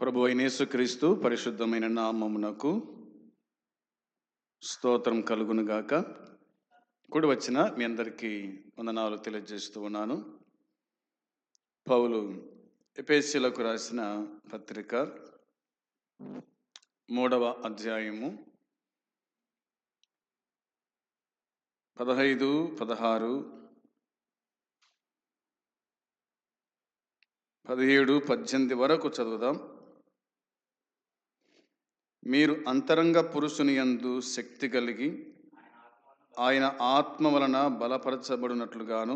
ప్రభు అయినేసుక్రీస్తు పరిశుద్ధమైన నామమునకు స్తోత్రం కలుగునుగాక కూడి వచ్చిన మీ అందరికీ వందనాలు తెలియజేస్తూ ఉన్నాను. పౌలు ఎపేసీలకు రాసిన పత్రిక మూడవ అధ్యాయము పదహైదు పదహారు పదిహేడు పద్దెనిమిది వరకు చదువుదాం. మీరు అంతరంగ పురుషుని యందు శక్తి కలిగి ఆయన ఆత్మ వలన బలపరచబడినట్లుగాను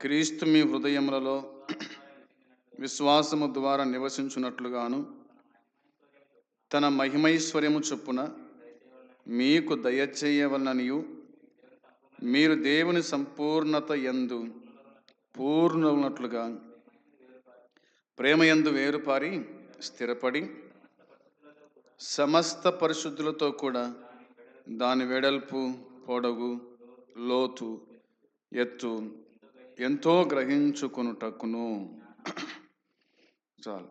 క్రీస్తు మీ హృదయములలో విశ్వాసము ద్వారా నివసించున్నట్లుగాను తన మహిమైశ్వర్యము చొప్పున మీకు దయచేయవలననియు మీరు దేవుని సంపూర్ణత యందు ప్రేమ ఎందు వేరుపారి స్థిరపడి సమస్త పరిశుద్ధులతో కూడా దాని వెడల్పు పొడవు లోతు ఎత్తు ఎంతో గ్రహించుకొనుటకును. చాలు.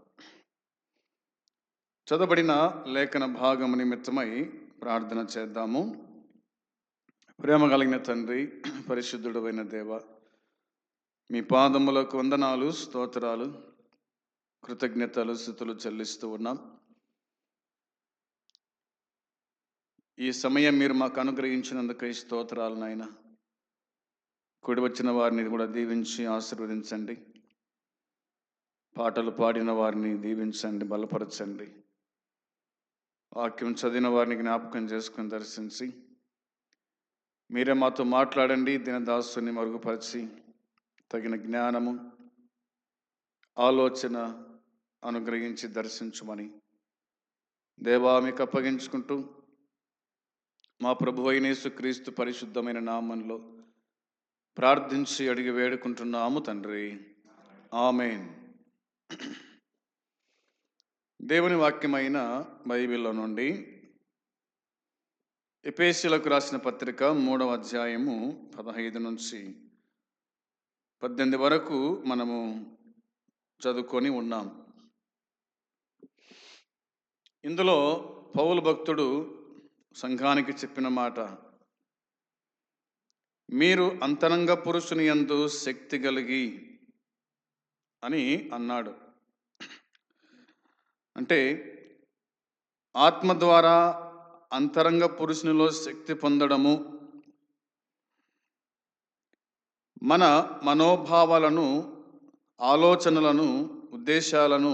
చదవబడిన లేఖన భాగము నిమిత్తమై ప్రార్థన చేద్దాము. ప్రేమ కలిగిన తండ్రి పరిశుద్ధుడైన దేవ మీ పాదములకు వందనాలు స్తోత్రాలు కృతజ్ఞతలు స్థుతులు చెల్లిస్తూ ఉన్నాం. ఈ సమయం మీరు మాకు అనుగ్రహించినందుకు ఈ స్తోత్రాలు నాయన. కుడి వచ్చిన వారిని కూడా దీవించి ఆశీర్వదించండి. పాటలు పాడిన వారిని దీవించండి బలపరచండి. వాక్యం చదివిన వారిని జ్ఞాపకం చేసుకుని దర్శించి మీరే మాతో మాట్లాడండి దినదాసుని మరుగుపరిచి తగిన జ్ఞానము ఆలోచన అనుగ్రహించి దర్శించమని దేవా మీకు అప్పగించుకుంటూ మా ప్రభు అయినేసు క్రీస్తు పరిశుద్ధమైన నామంలో ప్రార్థించి అడిగి వేడుకుంటున్నాము తండ్రి. ఆమెన్. దేవుని వాక్యమైన బైబిల్లో నుండి ఎపేసీలకు రాసిన పత్రిక మూడవ అధ్యాయము పదహైదు నుంచి పద్దెనిమిది వరకు మనము చదువుకొని ఉన్నాం. ఇందులో పౌలు భక్తుడు సంఘానికి చెప్పిన మాట. మీరు అంతరంగ పురుషుని ఎందు శక్తి కలిగి అని అన్నాడు. అంటే ఆత్మ ద్వారా అంతరంగ పురుషునిలో శక్తి పొందడము మన మనోభావాలను ఆలోచనలను ఉద్దేశాలను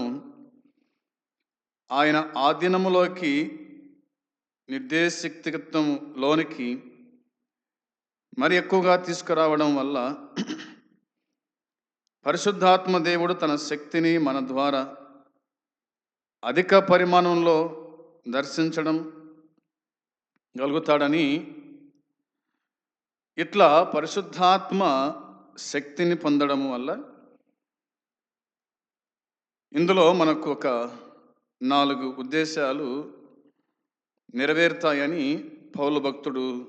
ఆయన ఆధీనములోకి నిర్దేశక్తిత్వంలోనికి మరి ఎక్కువగా తీసుకురావడం వల్ల పరిశుద్ధాత్మ దేవుడు తన శక్తిని మన ద్వారా అధిక పరిమాణంలో దర్శించడం గలుగుతాడని ఇట్లా పరిశుద్ధాత్మ శక్తిని పొందడం వల్ల ఇందులో మనకు ఒక నాలుగు ఉద్దేశాలు నెరవేరుతాయని పౌలు భక్తుడు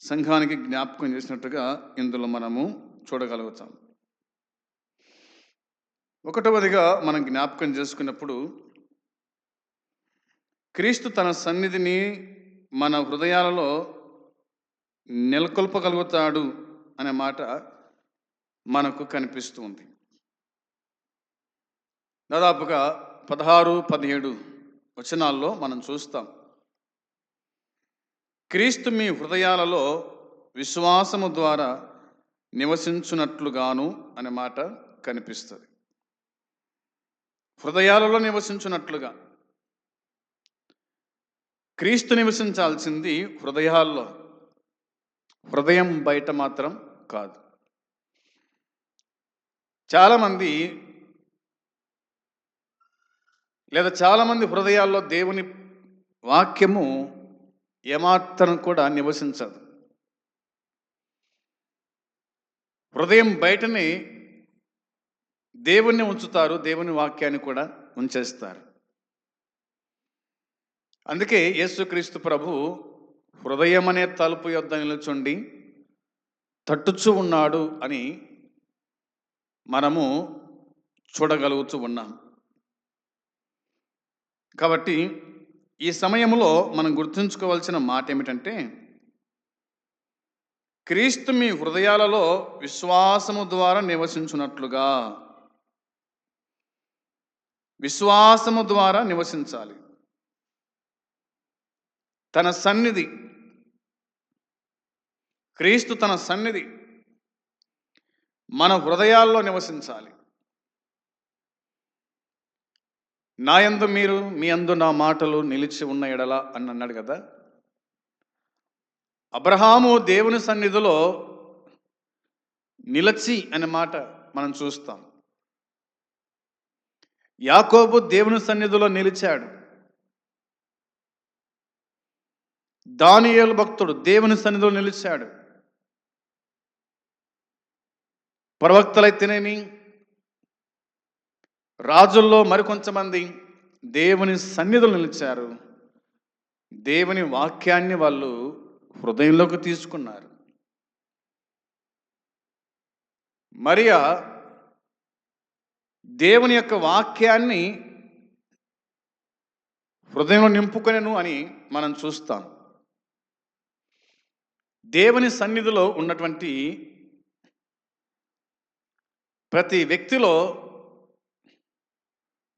సంఘానికి జ్ఞాపకం చేసినట్టుగా ఇందులో మనము చూడగలుగుతాం. ఒకటవదిగా మనం జ్ఞాపకం చేసుకున్నప్పుడు క్రీస్తు తన సన్నిధిని మన హృదయాలలో నెలకొల్పగలుగుతాడు అనే మాట మనకు కనిపిస్తుంది. దాదాపుగా పదహారు పదిహేడు వచనాల్లో మనం చూస్తాం. క్రీస్తు మీ హృదయాలలో విశ్వాసము ద్వారా నివసించునట్లుగాను అనే మాట కనిపిస్తుంది. హృదయాలలో నివసించున్నట్లుగా క్రీస్తు నివసించాల్సింది హృదయాల్లో. హృదయం బయట మాత్రం కాదు. చాలామంది లేదా చాలామంది హృదయాల్లో దేవుని వాక్యము ఏమాత్రం కూడా నివసించదు. హృదయం బయటనే దేవుణ్ణి ఉంచుతారు దేవుని వాక్యాన్ని కూడా ఉంచేస్తారు. అందుకే యేసుక్రీస్తు ప్రభు హృదయం అనే తలుపు యొద్ద నిలుచుండి తట్టుచు ఉన్నాడు అని మనము చూడగలుగుతూ ఉన్నాం. కాబట్టి ఈ సమయంలో మనం గుర్తుంచుకోవాల్సిన మాట ఏమిటంటే క్రీస్తు మీ హృదయాలలో విశ్వాసము ద్వారా నివసించున్నట్లుగా విశ్వాసము ద్వారా నివసించాలి. తన సన్నిధి క్రీస్తు తన సన్నిధి మన హృదయాల్లో నివసించాలి. నా యందు మీరు మీ అందు నా మాటలు నిలిచి ఉన్న ఎడల అని అన్నాడు కదా. అబ్రహాము దేవుని సన్నిధిలో నిలచి అనే మాట మనం చూస్తాం. యాకోబు దేవుని సన్నిధిలో నిలిచాడు. దానియేలు భక్తుడు దేవుని సన్నిధిలో నిలిచాడు. ప్రవక్తలైతేనేమి? రాజుల్లో మరికొంతమంది దేవుని సన్నిధులు నిలిచారు. దేవుని వాక్యాన్ని వాళ్ళు హృదయంలోకి తీసుకున్నారు. మరియా దేవుని యొక్క వాక్యాన్ని హృదయంలో నింపుకొనెను అని మనం చూస్తాం. దేవుని సన్నిధిలో ఉన్నటువంటి ప్రతి వ్యక్తిలో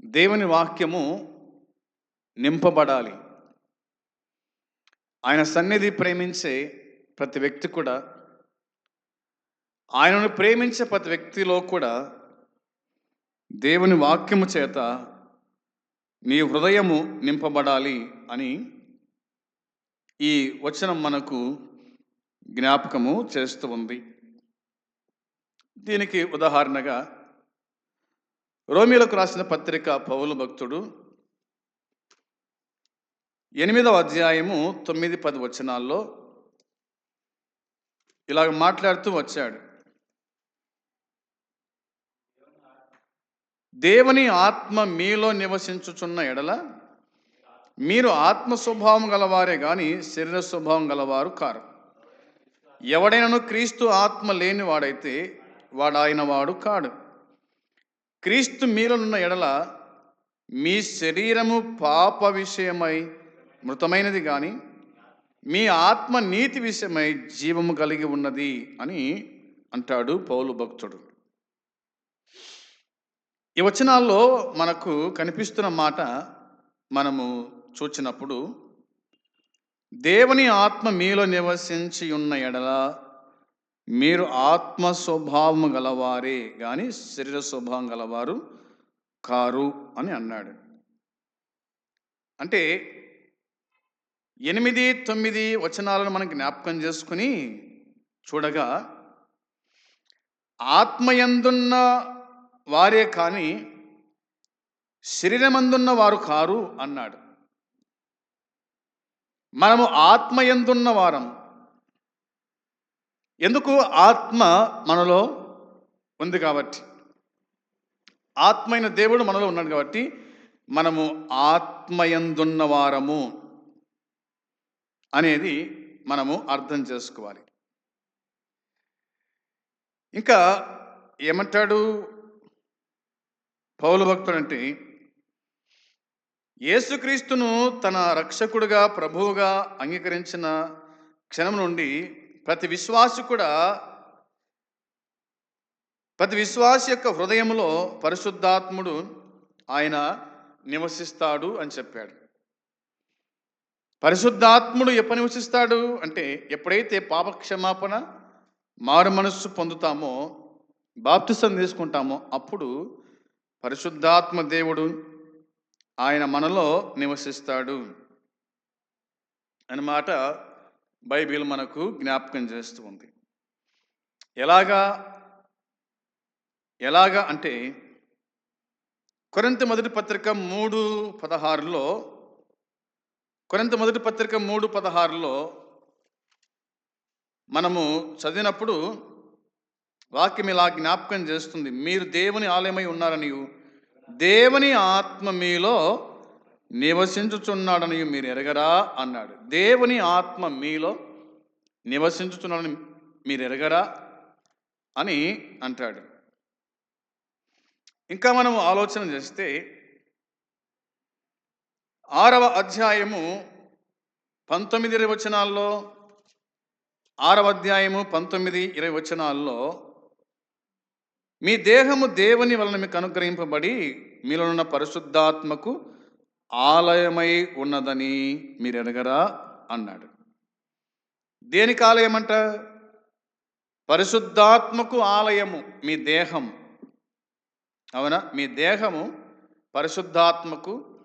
దేవుని వాక్యము నింపబడాలి. ఆయన సన్నిధి ప్రేమించే ప్రతి వ్యక్తి కూడా ఆయనను ప్రేమించే ప్రతి వ్యక్తిలో కూడా దేవుని వాక్యము చేత నీ హృదయము నింపబడాలి అని ఈ వచనం మనకు జ్ఞాపకము చేస్తూ ఉంది. దీనికి ఉదాహరణగా రోమిలకు రాసిన పత్రిక పౌలు భక్తుడు. ఎనిమిదవ అధ్యాయము తొమ్మిది పది వచనాల్లో ఇలాగ మాట్లాడుతూ వచ్చాడు. దేవుని ఆత్మ మీలో నివసించుచున్న ఎడల మీరు ఆత్మ స్వభావం గలవారే కానీ శరీర స్వభావం గలవారు కారు. ఎవడైనను క్రీస్తు ఆత్మ లేనివాడైతే వాడు ఆయన వాడు కాడు. క్రీస్తు మీలోనున్న ఎడల మీ శరీరము పాప విషయమై మృతమైనది కానీ మీ ఆత్మ నీతి విషయమై జీవము కలిగి ఉన్నది అని అంటాడు పౌలు భక్తుడు. ఈ వచనాల్లో మనకు కనిపిస్తున్న మాట మనము చూచినప్పుడు దేవుని ఆత్మ మీలో నివసించి ఉన్న ఎడల మీరు ఆత్మ స్వభావం గలవారే కానీ శరీర స్వభావం గలవారు కారు అని అన్నాడు. అంటే ఎనిమిది తొమ్మిది వచనాలను మనం జ్ఞాపకం చేసుకుని చూడగా ఆత్మయందున్న వారే కానీ శరీరమందున్న వారు కారు అన్నాడు. మనము ఆత్మయందున్న వారం ఎందుకు ఆత్మ మనలో ఉంది కాబట్టి? ఆత్మైన దేవుడు మనలో ఉన్నాడు కాబట్టి మనము ఆత్మయందున్న వారము అనేది మనము అర్థం చేసుకోవాలి. ఇంకా ఏమంటాడు పౌలు భక్తుడు అంటే యేసుక్రీస్తును తన రక్షకుడుగా ప్రభువుగా అంగీకరించిన క్షణం నుండి ప్రతి విశ్వాసి కూడా ప్రతి విశ్వాసి యొక్క హృదయంలో పరిశుద్ధాత్ముడు ఆయన నివసిస్తాడు అని చెప్పాడు. పరిశుద్ధాత్ముడు ఎప్పుడు నివసిస్తాడు? అంటే ఎప్పుడైతే పాపక్షమాపణ మారు మనస్సు పొందుతామో బాప్తిసం తీసుకుంటామో అప్పుడు పరిశుద్ధాత్మ దేవుడు ఆయన మనలో నివసిస్తాడు. అన్నమాట బైబిల్ మనకు జ్ఞాపకం చేస్తూ ఉంది. ఎలాగా ఎలాగా అంటే కొరంత మొదటి పత్రిక మూడు పదహారులో కొరంత మొదటి పత్రిక మూడు పదహారులో మనము చదివినప్పుడు వాక్యం ఇలా జ్ఞాపకం చేస్తుంది. మీరు దేవుని ఆలయమై ఉన్నారని దేవుని ఆత్మ మీలో నివసించుచున్నాడని మీరు ఎరగరా అన్నాడు. దేవుని ఆత్మ మీలో నివసించుచున్నాడని మీరు ఎరగరా అని అంటాడు. ఇంకా మనం ఆలోచన చేస్తే ఆరవ అధ్యాయము పంతొమ్మిది ఇరవై వచనాల్లో ఆరవ అధ్యాయము పంతొమ్మిది ఇరవై వచనాల్లో మీ దేహము దేవుని వలన మీకు అనుగ్రహింపబడి మీలో ఉన్న పరిశుద్ధాత్మకు ఆలయమై ఉన్నదని మీరు ఎనగరా అన్నాడు. దేనికి ఆలయం అంట పరిశుద్ధాత్మకు ఆలయము మీ దేహం అవునా? మీ దేహము పరిశుద్ధాత్మకు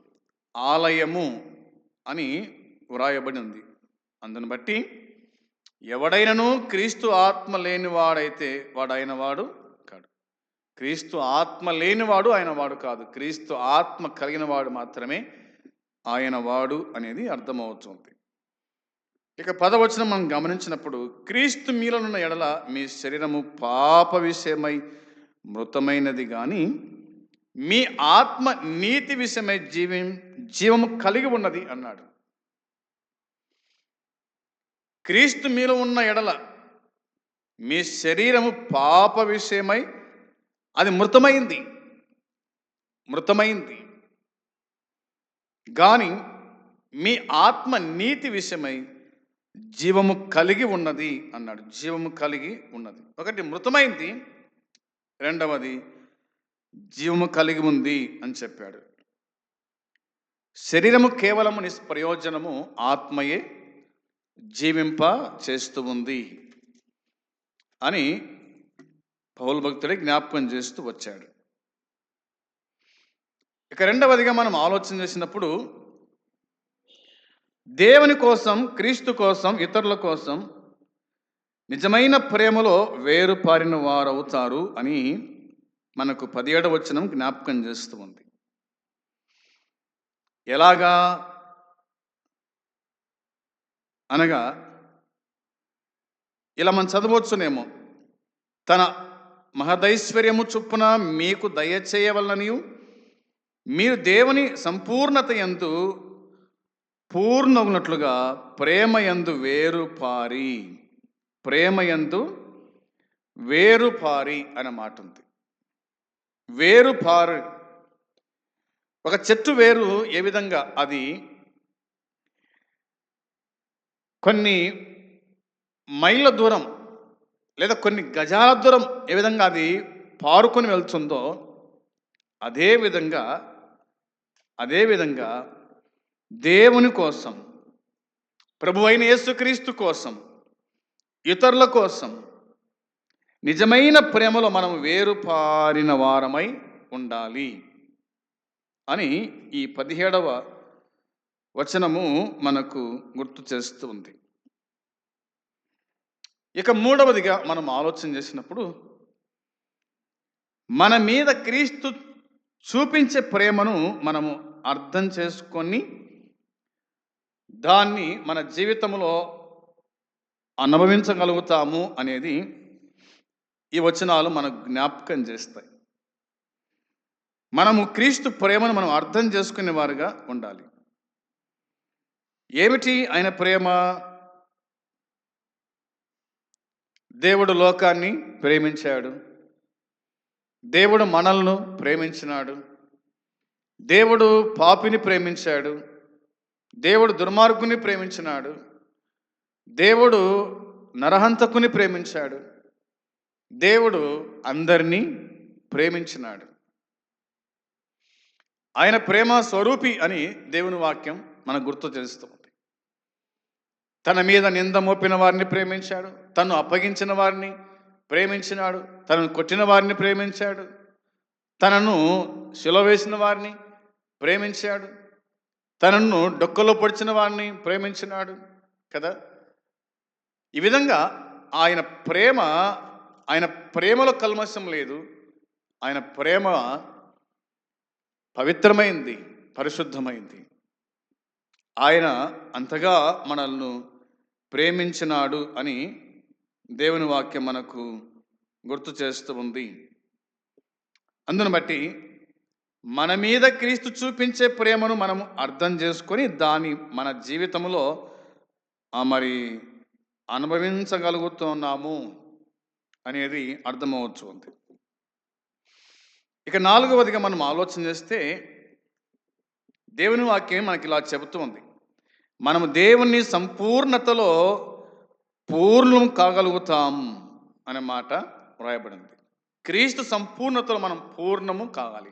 ఆలయము అని వ్రాయబడి ఉంది. అందును బట్టి ఎవడైనను క్రీస్తు ఆత్మ లేనివాడైతే వాడైన వాడు క్రీస్తు ఆత్మ లేనివాడు ఆయన వాడు కాదు. క్రీస్తు ఆత్మ కలిగిన వాడు మాత్రమే ఆయన వాడు అనేది అర్థమవుతుంది. ఇక పదవచనం మనం గమనించినప్పుడు క్రీస్తు మీలనున్న ఎడల మీ శరీరము పాప విషయమై మృతమైనది కానీ మీ ఆత్మ నీతి విషయమై జీవి జీవము కలిగి ఉన్నది అన్నాడు. క్రీస్తు మీలో ఉన్న ఎడల మీ శరీరము పాప విషయమై అది మృతమైంది. మృతమైంది. కానీ మీ ఆత్మ నీతి విషయమై జీవము కలిగి ఉన్నది అన్నాడు. జీవము కలిగి ఉన్నది. ఒకటి మృతమైంది. రెండవది జీవము కలిగి ఉంది అని చెప్పాడు. శరీరము కేవలము నిష్ప్రయోజనము ఆత్మయే జీవింప చేస్తూ ఉంది అని పౌలు భక్తుడే జ్ఞాపకం చేస్తూ వచ్చాడు. ఇక రెండవదిగా మనం ఆలోచన చేసినప్పుడు దేవుని కోసం క్రీస్తు కోసం ఇతరుల కోసం నిజమైన ప్రేమలో వేరుపారిన వారవుతారు అని మనకు పదిహేడవ వచనం జ్ఞాపకం చేస్తూ ఉంది. ఎలాగా? అనగా ఇలా మనం చదవచ్చునేమో తన మహదైశ్వర్యము చొప్పున మీకు దయచేయవలననియు మీరు దేవుని సంపూర్ణత ఎందు పూర్ణగునట్లుగా ప్రేమయందు వేరుపారి ప్రేమయందు వేరుపారి అనే మాట ఉంది వేరుపారు ఒక చెట్టు వేరు ఏ విధంగా? అది కొన్ని మైళ్ళ దూరం లేదా కొన్ని గజాల దూరం ఏ విధంగా అది పారుకొని వెళ్తుందో అదే విధంగా అదే విధంగా దేవుని కోసం ప్రభు అయిన యేసుక్రీస్తు కోసం ఇతరుల కోసం నిజమైన ప్రేమలో మనం వేరుపారిన వారమై ఉండాలి అని ఈ పదిహేడవ వచనము మనకు గుర్తు చేస్తుంది ఇక మూడవదిగా మనం ఆలోచన చేసినప్పుడు మన మీద క్రీస్తు చూపించే ప్రేమను మనము అర్థం చేసుకొని దాన్ని మన జీవితంలో అనుభవించగలుగుతాము అనేది ఈ వచనాలు మనకు జ్ఞాపకం చేస్తాయి. మనము క్రీస్తు ప్రేమను మనం అర్థం చేసుకునే వారుగా ఉండాలి. ఏమిటి ఆయన ప్రేమ? దేవుడు లోకాన్ని ప్రేమించాడు. దేవుడు మనల్ని ప్రేమించినాడు. దేవుడు పాపిని ప్రేమించాడు. దేవుడు దుర్మార్గుని ప్రేమించినాడు. దేవుడు నరహంతకుని ప్రేమించాడు. దేవుడు అందరినీ ప్రేమించినాడు. ఆయన ప్రేమ స్వరూపి అని దేవుని వాక్యం మనకు గుర్తు తెలుస్తాం తన మీద నింద మోపిన వారిని ప్రేమించాడు. తను అప్పగించిన వారిని ప్రేమించినాడు. తనను కొట్టిన వారిని ప్రేమించాడు. తనను శిలో వేసిన వారిని ప్రేమించాడు. తనను డొక్కలో పొడిచిన వారిని ప్రేమించినాడు కదా? ఈ విధంగా ఆయన ప్రేమ ఆయన ప్రేమలో కల్మషం లేదు. ఆయన ప్రేమ పవిత్రమైంది పరిశుద్ధమైంది. ఆయన అంతగా మనల్ని ప్రేమించినాడు అని దేవుని వాక్యం మనకు గుర్తు చేస్తూ ఉంది. అందును బట్టి మన మీద క్రీస్తు చూపించే ప్రేమను మనం అర్థం చేసుకొని దాన్ని మన జీవితంలో ఆ మరి అనుభవించగలుగుతున్నాము అనేది అర్థమవచ్చు ఉంది ఇక నాలుగవదిగా మనం ఆలోచన చేస్తే దేవుని వాక్యం మనకి ఇలా చెబుతూ ఉంది. మనము దేవుని సంపూర్ణతలో పూర్ణం కాగలుగుతాం అనే మాట వ్రాయబడింది. క్రీస్తు సంపూర్ణతలో మనం పూర్ణము కావాలి.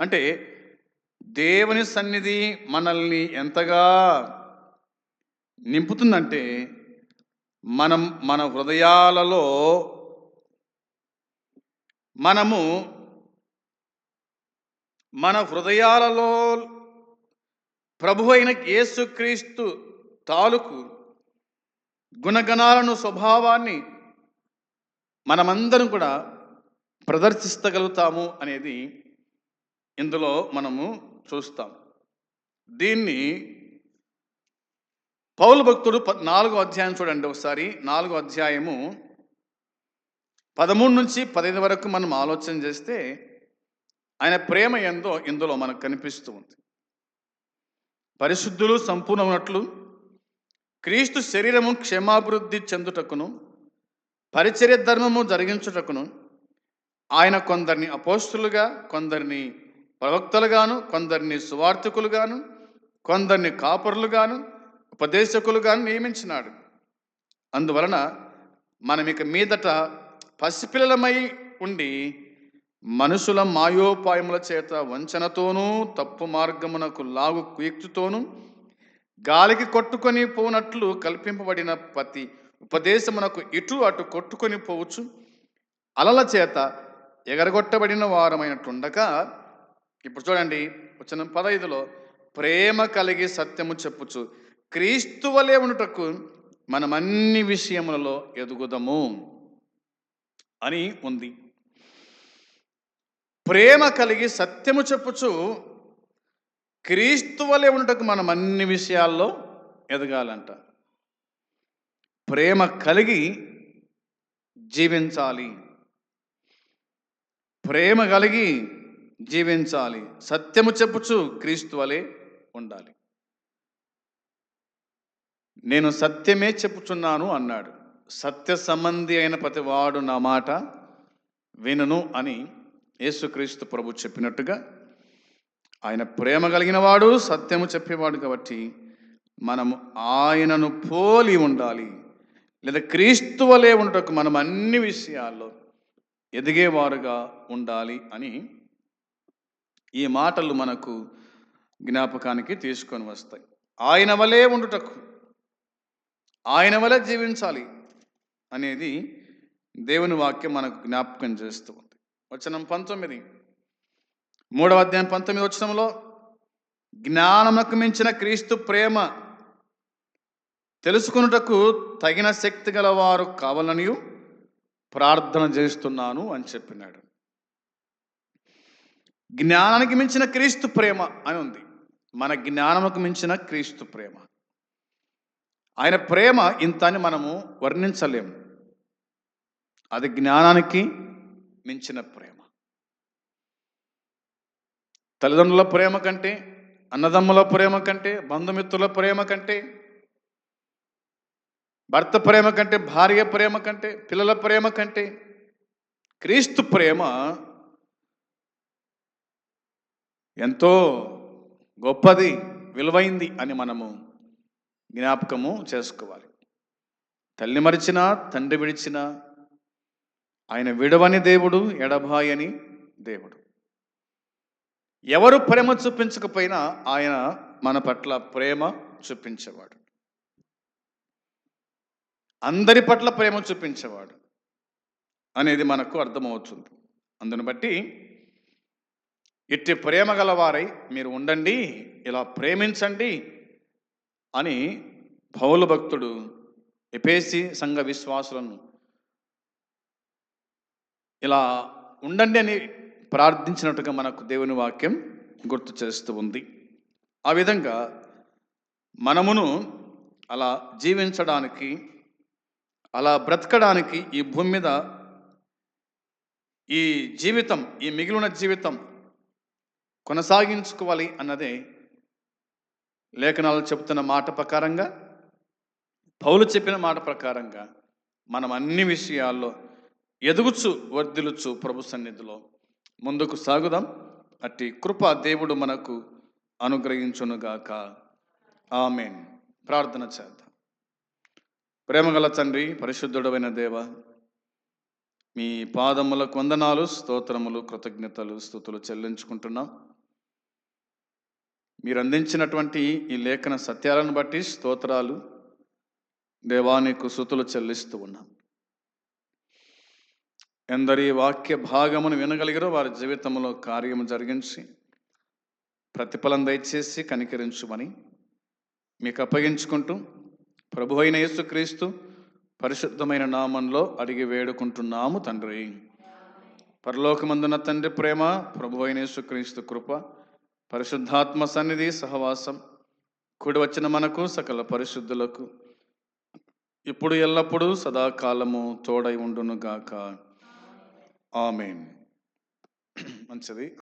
అంటే దేవుని సన్నిధి మనల్ని ఎంతగా నింపుతుందంటే మనం మన హృదయాలలో మనము మన హృదయాలలో ప్రభు అయిన యేసుక్రీస్తు తాలూకు గుణగణాలను స్వభావాన్ని మనమందరం కూడా ప్రదర్శిస్తగలుగుతాము అనేది ఇందులో మనము చూస్తాం. దీన్ని పౌలు భక్తుడు ప- నాలుగో అధ్యాయం చూడండి ఒకసారి. నాలుగో అధ్యాయము పదమూడు నుంచి పదహైదు వరకు మనం ఆలోచన చేస్తే ఆయన ప్రేమ ఎందో ఇందులో మనకు కనిపిస్తూ ఉంది. పరిశుద్ధులు సంపూర్ణమైనట్లు క్రీస్తు శరీరము క్షేమాభివృద్ధి చెందుటకును పరిచర్య ధర్మము జరిగించుటకును ఆయన కొందరిని అపోస్తులుగా కొందరిని ప్రవక్తలుగాను కొందరిని సువార్థకులుగాను కొందరిని కాపరులుగాను ఉపదేశకులుగాను నియమించినాడు. అందువలన మనం ఇక మీదట పసిపిల్లలమై ఉండి మనుషుల మాయోపాయముల చేత వంచనతోనూ తప్పు మార్గమునకు లాగు కుయుక్తితోనూ గాలికి కొట్టుకొని పోనట్లు కల్పింపబడిన ప్రతి ఉపదేశమునకు ఇటు అటు కొట్టుకొని పోవచ్చు. అలల చేత ఎగరగొట్టబడిన వారమైనట్టుండగా ఇప్పుడు చూడండి వచ్చిన పదైదులో ప్రేమ కలిగి సత్యము చెప్పుచు క్రీస్తు వలె ఉండుటకు మనం అన్ని విషయములలో ఎదుగుదము అని ఉంది. ప్రేమ కలిగి సత్యము చెప్పుచు క్రీస్తు వలె ఉండటకు మనం అన్ని విషయాల్లో ఎదగాలంట. ప్రేమ కలిగి జీవించాలి. ప్రేమ కలిగి జీవించాలి. సత్యము చెప్పుచు క్రీస్తు వలె ఉండాలి. నేను సత్యమే చెప్పుచున్నాను అన్నాడు. సత్య సంబంధి అయిన ప్రతివాడు నా మాట వినును అని యేసుక్రీస్తు ప్రభు చెప్పినట్టుగా ఆయన ప్రేమ కలిగిన వాడు సత్యము చెప్పేవాడు కాబట్టి మనము ఆయనను పోలి ఉండాలి. లేదా క్రీస్తు వలె ఉండటకు మనం అన్ని విషయాల్లో ఎదిగేవారుగా ఉండాలి అని ఈ మాటలు మనకు జ్ఞాపకానికి తీసుకొని వస్తాయి. ఆయన వలే ఉండుటకు ఆయన వలె జీవించాలి అనేది దేవుని వాక్యం మనకు జ్ఞాపకం చేస్తూ ఉంది. వచనం పంతొమ్మిది. మూడవ అధ్యాయం పంతొమ్మిది వచనంలో జ్ఞానముకు మించిన క్రీస్తు ప్రేమ తెలుసుకున్నటకు తగిన శక్తి గలవారు కావాలని ప్రార్థన చేస్తున్నాను అని చెప్పినాడు. జ్ఞానానికి మించిన క్రీస్తు ప్రేమ అని ఉంది. మన జ్ఞానముకు మించిన క్రీస్తు ప్రేమ. ఆయన ప్రేమ ఇంత అని మనము వర్ణించలేము. అది జ్ఞానానికి మించిన ప్రేమ. తల్లిదండ్రుల ప్రేమ కంటే అన్నదమ్ముల ప్రేమ కంటే బంధుమిత్రుల ప్రేమ కంటే భర్త ప్రేమ కంటే భార్య ప్రేమ కంటే పిల్లల ప్రేమ కంటే క్రీస్తు ప్రేమ ఎంతో గొప్పది విలువైంది అని మనము జ్ఞాపకము చేసుకోవాలి. తల్లి మరిచినా తండ్రి విడిచినా ఆయన విడవని దేవుడు ఎడబాయని దేవుడు. ఎవరు ప్రేమ చూపించకపోయినా ఆయన మన పట్ల ప్రేమ చూపించేవాడు. అందరి పట్ల ప్రేమ చూపించేవాడు అనేది మనకు అర్థమవుతుంది. అందును బట్టి ఇట్టి ప్రేమ గలవారై మీరు ఉండండి ఇలా ప్రేమించండి అని పౌలు భక్తుడు ఎపేసి సంఘ విశ్వాసులను ఇలా ఉండండి అని ప్రార్థించినట్టుగా మనకు దేవుని వాక్యం గుర్తు చేస్తూ ఉంది. ఆ విధంగా మనమును అలా జీవించడానికి అలా బ్రతకడానికి ఈ భూమి మీద ఈ జీవితం ఈ మిగిలిన జీవితం కొనసాగించుకోవాలి అన్నదే లేఖనాలు చెబుతున్న మాట ప్రకారంగా పౌలు చెప్పిన మాట ప్రకారంగా మనం అన్ని విషయాల్లో ఎదుగుచు వర్ధిలుచు ప్రభు సన్నిధిలో ముందుకు సాగుదాం. అట్టి కృప దేవుడు మనకు అనుగ్రహించునుగాక. ఆమెన్. ప్రార్థన చేద్దాం. ప్రేమగల తండ్రి పరిశుద్ధుడమైన దేవ మీ పాదములకు వందనాలు స్తోత్రములు కృతజ్ఞతలు స్థుతులు చెల్లించుకుంటున్నాం. మీరు అందించినటువంటి ఈ లేఖన సత్యాలను బట్టి స్తోత్రాలు దేవానికి సుతులు చెల్లిస్తూ ఉన్నాం. ఎందరి వాక్య భాగమును వినగలిగిరో వారి జీవితంలో కార్యము జరిగించి ప్రతిఫలం దయచేసి కనికరించుమని మీకు అప్పగించుకుంటూ ప్రభు అయిన యేసుక్రీస్తు పరిశుద్ధమైన నామంలో అడిగి వేడుకుంటున్నాము తండ్రి. పరలోకమందున తండ్రి ప్రేమ ప్రభు అయిన యేసుక్రీస్తు కృప పరిశుద్ధాత్మ సన్నిధి సహవాసం కూడి వచ్చిన మనకు సకల పరిశుద్ధులకు ఇప్పుడు ఎల్లప్పుడూ సదాకాలము తోడై ఉండునుగాక. ఆమెన్ మంచిది